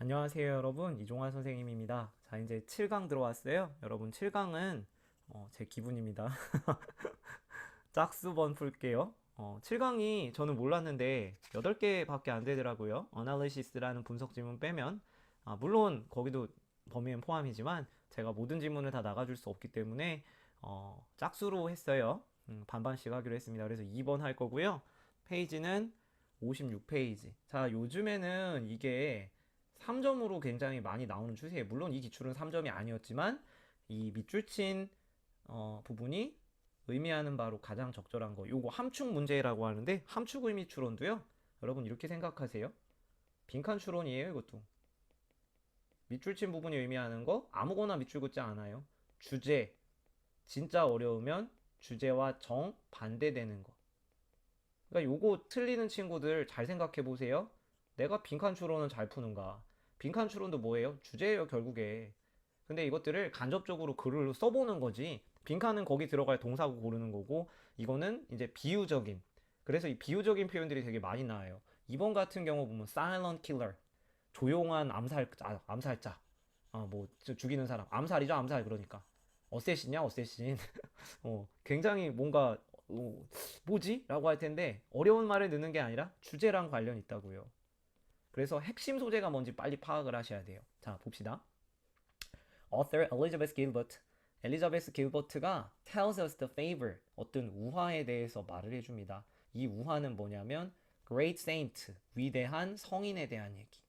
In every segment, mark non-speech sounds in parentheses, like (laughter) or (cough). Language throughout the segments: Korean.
안녕하세요 여러분. 이종환 선생님입니다. 자 이제 7강 들어왔어요. 여러분 7강은 어, 제 기분입니다. (laughs) 짝수번 풀게요. 어, 7강이 저는 몰랐는데 8개 밖에 안 되더라고요. 어널리시스라는 분석 지문 빼면. 아, 물론 거기도 범위엔 포함이지만 제가 모든 지문을 다 나가줄 수 없기 때문에 어, 짝수로 했어요. 음, 반반씩 하기로 했습니다. 그래서 2번 할 거고요. 페이지는 56페이지. 자 요즘에는 이게 3점으로 굉장히 많이 나오는 추세예요. 물론 이 기출은 3점이 아니었지만 이 밑줄 친 어, 부분이 의미하는 바로 가장 적절한 거. 요거 함축 문제라고 하는데 함축 의미 추론도요. 여러분 이렇게 생각하세요. 빈칸 추론이에요, 이것도. 밑줄 친 부분이 의미하는 거 아무거나 밑줄 긋지 않아요. 주제. 진짜 어려우면 주제와 정 반대되는 거. 그러니까 요거 틀리는 친구들 잘 생각해 보세요. 내가 빈칸 추론은 잘 푸는가? 빈칸 추론도 뭐예요? 주제예요, 결국에. 근데 이것들을 간접적으로 글을 써보는 거지. 빈칸은 거기 들어갈 동사고 고르는 거고, 이거는 이제 비유적인. 그래서 이 비유적인 표현들이 되게 많이 나와요. 이번 같은 경우 보면 silent killer. 조용한 암살, 아, 암살자. 아, 뭐, 죽이는 사람. 암살이죠, 암살. 그러니까. 어쌔신이야, 어쌔신. (laughs) 어, 굉장히 뭔가, 어, 뭐지? 라고 할 텐데, 어려운 말을 넣는 게 아니라 주제랑 관련 있다고요. 그래서 핵심 소재가 뭔지 빨리 파악을 하셔야 돼요. 자, 봅시다. Author Elizabeth Gilbert. 엘리자베스 길버트가 tells us the favor. 어떤 우화에 대해서 말을 해줍니다. 이 우화는 뭐냐면 great saint. 위대한 성인에 대한 얘기.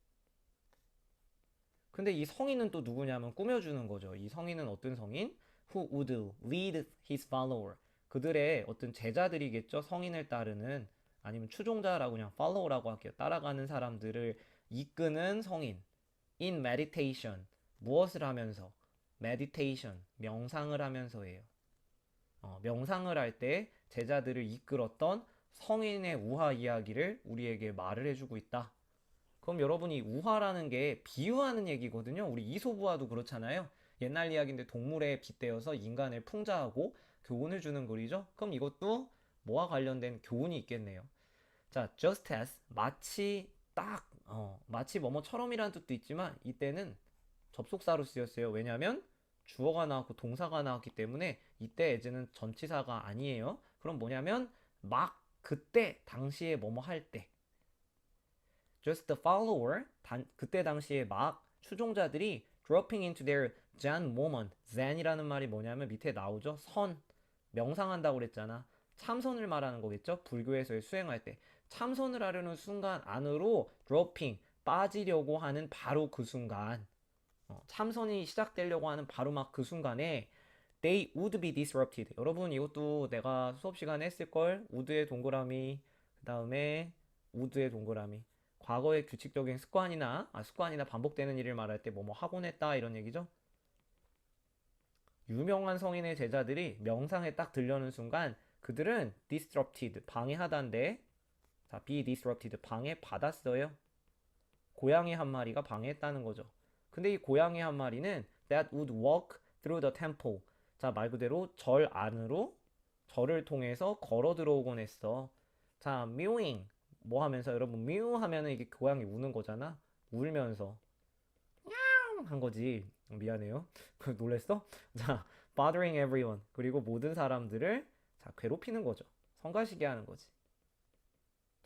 근데 이 성인은 또 누구냐면 꾸며주는 거죠. 이 성인은 어떤 성인? Who would lead his follower. 그들의 어떤 제자들이겠죠. 성인을 따르는 아니면 추종자라고 그냥 follow라고 할게요. 따라가는 사람들을 이끄는 성인. in meditation. 무엇을 하면서? meditation. 명상을 하면서예요. 어, 명상을 할 때 제자들을 이끌었던 성인의 우화 이야기를 우리에게 말을 해주고 있다. 그럼 여러분이 우화라는 게 비유하는 얘기거든요. 우리 이소부화도 그렇잖아요. 옛날 이야기인데 동물에 빗대어서 인간을 풍자하고 교훈을 주는 글이죠. 그럼 이것도 뭐와 관련된 교훈이 있겠네요. 자, just as 마치 딱 어, 마치 뭐뭐처럼이라는 뜻도 있지만 이때는 접속사로 쓰였어요. 왜냐하면 주어가 나왔고 동사가 나왔기 때문에 이때 as는 전치사가 아니에요. 그럼 뭐냐면 막 그때 당시에 뭐뭐 할 때. just the follower 단, 그때 당시에 막 추종자들이 dropping into their zen moment. zen이라는 말이 뭐냐면 밑에 나오죠. 선 명상한다고 그랬잖아. 참선을 말하는 거겠죠? 불교에서의 수행할 때. 참선을 하려는 순간 안으로 dropping, 빠지려고 하는 바로 그 순간. 어, 참선이 시작되려고 하는 바로 막 그 순간에 they would be disrupted. 여러분 이것도 내가 수업 시간에 했을 걸? would의 동그라미, 그 다음에 would의 동그라미. 과거의 규칙적인 습관이나, 아, 습관이나 반복되는 일을 말할 때 뭐뭐 하곤 했다 이런 얘기죠? 유명한 성인의 제자들이 명상에 딱 들려는 순간 그들은 disrupted, 방해하다인데 자, be disrupted, 방해받았어요. 고양이 한 마리가 방해했다는 거죠. 근데 이 고양이 한 마리는 that would walk through the temple. 자, 말 그대로 절 안으로 절을 통해서 걸어 들어오곤 했어. 자, mewing. 뭐 하면서 여러분 mew 하면은 이게 고양이 우는 거잖아. 울면서 한 거지. 미안해요. (laughs) 놀랬어? 자, bothering everyone. 그리고 모든 사람들을 자, 괴롭히는 거죠. 성가시게 하는 거지.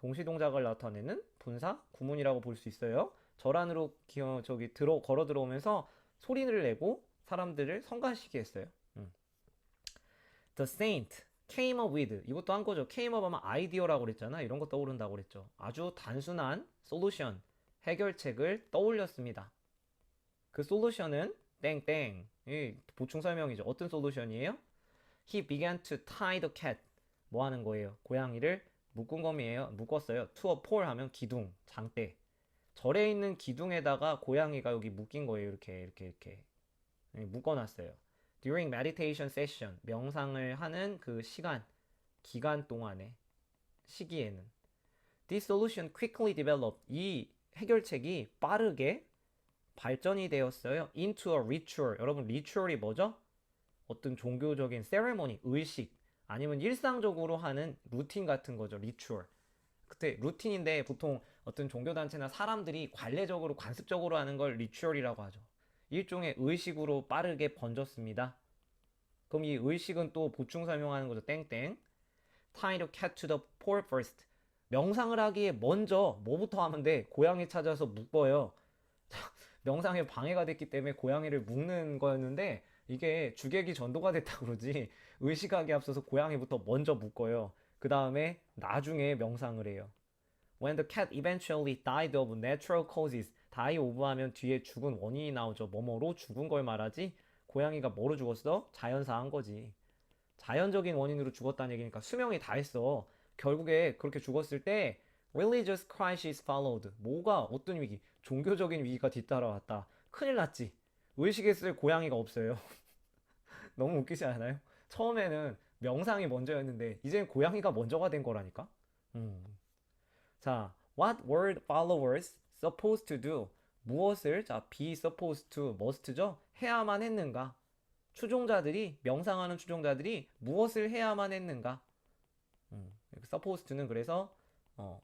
동시 동작을 나타내는 분사 구문이라고 볼 수 있어요. 절 안으로 기어 저기 들어 걸어 들어오면서 소리를 내고 사람들을 성가시게 했어요. 음. The saint came up with 이것도 한 거죠. came up 하면 아이디어라고 그랬잖아. 이런 거 떠오른다고 그랬죠. 아주 단순한 솔루션 해결책을 떠올렸습니다. 그 솔루션은 땡땡 이 보충 설명이죠. 어떤 솔루션이에요? He began to tie the cat. 뭐 하는 거예요? 고양이를 묶은 검이에요. 묶었어요. a pole 하면 기둥, 장대. 절에 있는 기둥에다가 고양이가 여기 묶인 거예요. 이렇게 이렇게 이렇게 묶어놨어요. During meditation session 명상을 하는 그 시간 기간 동안에 시기에는 This solution quickly developed 이 해결책이 빠르게 발전이 되었어요. Into a ritual. 여러분 ritual이 뭐죠? 어떤 종교적인 세레모니, 의식 아니면 일상적으로 하는 루틴 같은 거죠. 리추얼. 그때 루틴인데 보통 어떤 종교단체나 사람들이 관례적으로 관습적으로 하는 걸 리추얼이라고 하죠. 일종의 의식으로 빠르게 번졌습니다. 그럼 이 의식은 또 보충 설명하는 거죠. 땡땡. Tie the cat to the pole first. 명상을 하기에 먼저 뭐부터 하면 돼? 고양이 찾아서 묶어요. 명상에 방해가 됐기 때문에 고양이를 묶는 거였는데 이게 주객이 전도가 됐다 그러지 의식하기 앞서서 고양이부터 먼저 묶어요. 그 다음에 나중에 명상을 해요. When the cat eventually died of natural causes, die of 하면 뒤에 죽은 원인이 나오죠. 뭐뭐로 죽은 걸 말하지? 고양이가 뭐로 죽었어? 자연사한 거지. 자연적인 원인으로 죽었다는 얘기니까 수명이 다 했어. 결국에 그렇게 죽었을 때 religious crisis followed. 뭐가 어떤 위기? 종교적인 위기가 뒤따라왔다. 큰일 났지. 의식했을 고양이가 없어요. (laughs) 너무 웃기지 않아요? 처음에는 명상이 먼저였는데 이젠 고양이가 먼저가 된 거라니까. 음. 자, what were followers supposed to do? 무엇을 자 be supposed to must죠? 해야만 했는가? 추종자들이 명상하는 추종자들이 무엇을 해야만 했는가? 음, supposed to는 그래서 어,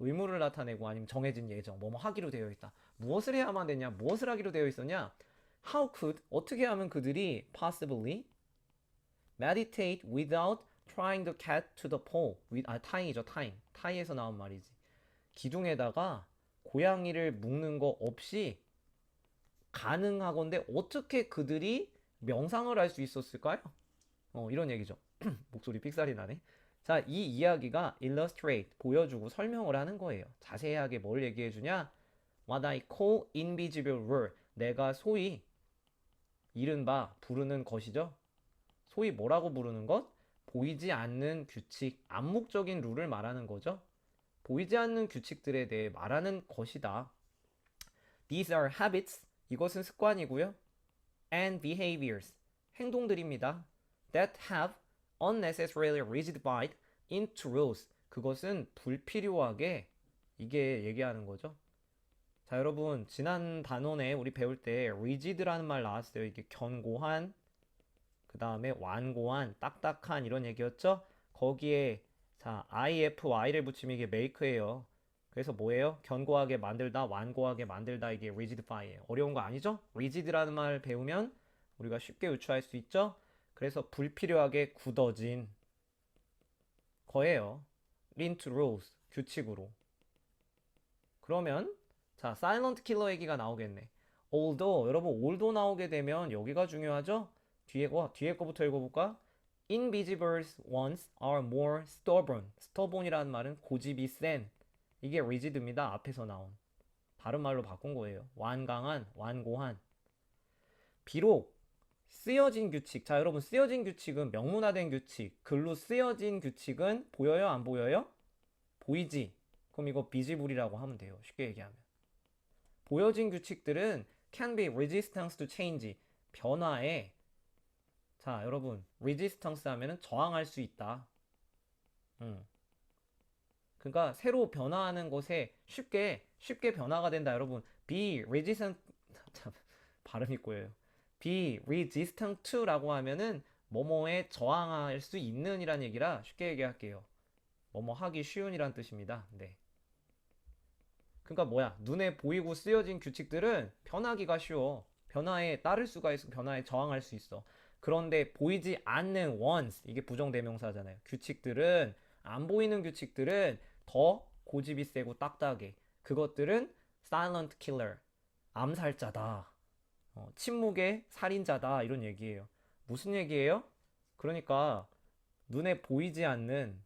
의무를 나타내고 아니면 정해진 예정, 뭐뭐 하기로 되어 있다. 무엇을 해야만 됐냐? 무엇을 하기로 되어 있었냐? How could 어떻게 하면 그들이 possibly meditate without trying the cat to the pole? with, 아 tying이죠, tying. tie에서 나온 말이지. 기둥에다가 고양이를 묶는 거 없이 가능하건데 어떻게 그들이 명상을 할 수 있었을까요? 어, 이런 얘기죠. (clears throat) 목소리 삑살이 나네. 자, 이 이야기가 illustrate, 보여주고 설명을 하는 거예요. 자세하게 뭘 얘기해 주냐? What I call invisible rule. 내가 소위 이른바 부르는 것이죠. 소위 뭐라고 부르는 것? 보이지 않는 규칙, 암묵적인 룰을 말하는 거죠. 보이지 않는 규칙들에 대해 말하는 것이다. These are habits. 이것은 습관이고요. And behaviors. 행동들입니다. That have unnecessarily rigidified into rules. 그것은 불필요하게 이게 얘기하는 거죠. 자, 여러분, 지난 단원에 우리 배울 때 rigid라는 말 나왔어요. 이게 견고한, 그 다음에 완고한, 딱딱한 이런 얘기였죠? 거기에 자, ify를 붙이면 이게 make예요. 그래서 뭐예요? 견고하게 만들다, 완고하게 만들다 이게 rigidify예요. 어려운 거 아니죠? rigid라는 말 배우면 우리가 쉽게 유추할 수 있죠? 그래서 불필요하게 굳어진 거예요. into rules, 규칙으로. 그러면 자, silent killer 얘기가 나오겠네. although 여러분 although 나오게 되면 여기가 중요하죠? 뒤에 거 뒤에 거부터 읽어볼까? Invisible ones are more stubborn. stubborn이라는 말은 고집이 센. 이게 rigid입니다. 앞에서 나온. 다른 말로 바꾼 거예요. 완강한, 완고한. 비록 쓰여진 규칙. 자, 여러분 쓰여진 규칙은 명문화된 규칙. 글로 쓰여진 규칙은 보여요, 안 보여요? 보이지. 그럼 이거 비지블이라고 하면 돼요. 쉽게 얘기하면. 보여진 규칙들은 can be resistance to change. 변화에 자, 여러분, resistance 하면은 저항할 수 있다. 음. 그러니까 새로 변화하는 것에 쉽게 쉽게 변화가 된다, 여러분. be resistant (laughs) 참 발음이 꼬여요. be resistant to라고 하면은 뭐뭐에 저항할 수 있는 이란 얘기라 쉽게 얘기할게요. 뭐뭐 하기 쉬운 이란 뜻입니다. 네. 그러니까 뭐야? 눈에 보이고 쓰여진 규칙들은 변하기가 쉬워. 변화에 따를 수가 있어. 변화에 저항할 수 있어. 그런데 보이지 않는 ones 이게 부정대명사잖아요. 규칙들은 안 보이는 규칙들은 더 고집이 세고 딱딱해. 그것들은 silent killer 암살자다. 어, 침묵의 살인자다 이런 얘기예요. 무슨 얘기예요? 그러니까 눈에 보이지 않는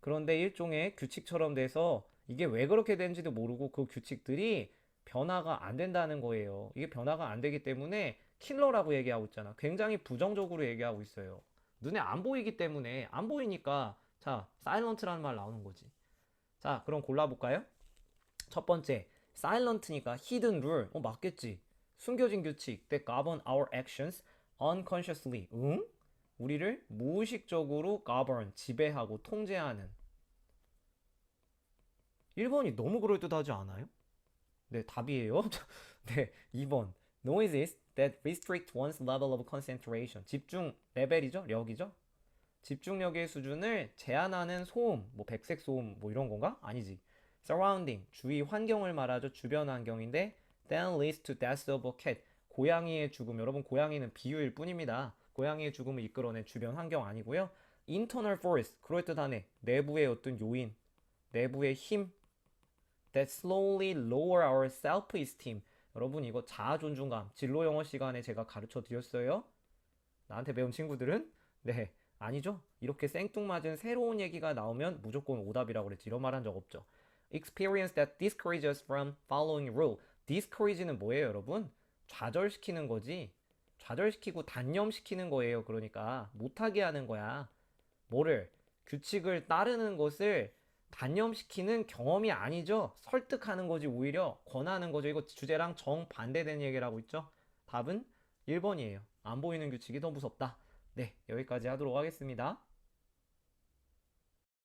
그런데 일종의 규칙처럼 돼서 이게 왜 그렇게 되는지도 모르고 그 규칙들이 변화가 안 된다는 거예요. 이게 변화가 안 되기 때문에 킬러라고 얘기하고 있잖아. 굉장히 부정적으로 얘기하고 있어요. 눈에 안 보이기 때문에 안 보이니까 자, silent라는 말 나오는 거지. 자, 그럼 골라볼까요? 첫 번째, silent니까 hidden rule. 어, 맞겠지. 숨겨진 규칙 that govern our actions unconsciously. 응? 우리를 무의식적으로 govern, 지배하고 통제하는. 1번이 너무 그럴듯하지 않아요? 네, 답이에요. (laughs) 네, 2번. Noises that restrict one's level of concentration. 집중 레벨이죠? 력이죠? 집중력의 수준을 제한하는 소음, 뭐 백색 소음 뭐 이런 건가? 아니지. surrounding, 주위 환경을 말하죠. 주변 환경인데 then leads to death of a cat. 고양이의 죽음. 여러분 고양이는 비유일 뿐입니다. 고양이의 죽음을 이끌어낸 주변 환경 아니고요. internal force, 그럴듯하네. 내부의 어떤 요인, 내부의 힘 that slowly lower our self-esteem. 여러분 이거 자아 존중감 진로 영어 시간에 제가 가르쳐 드렸어요. 나한테 배운 친구들은 네 아니죠. 이렇게 생뚱맞은 새로운 얘기가 나오면 무조건 오답이라고 그랬지. 이런 말 한 적 없죠. Experience that discourages from following rule. discourage는 뭐예요, 여러분? 좌절시키는 거지. 좌절시키고 단념시키는 거예요. 그러니까 못하게 하는 거야. 뭐를 규칙을 따르는 것을 단념시키는 경험이 아니죠. 설득하는 거지 오히려 권하는 거죠. 이거 주제랑 정반대된 얘기를 하고 있죠. 답은 1번이에요. 안 보이는 규칙이 더 무섭다. 네, 여기까지 하도록 하겠습니다.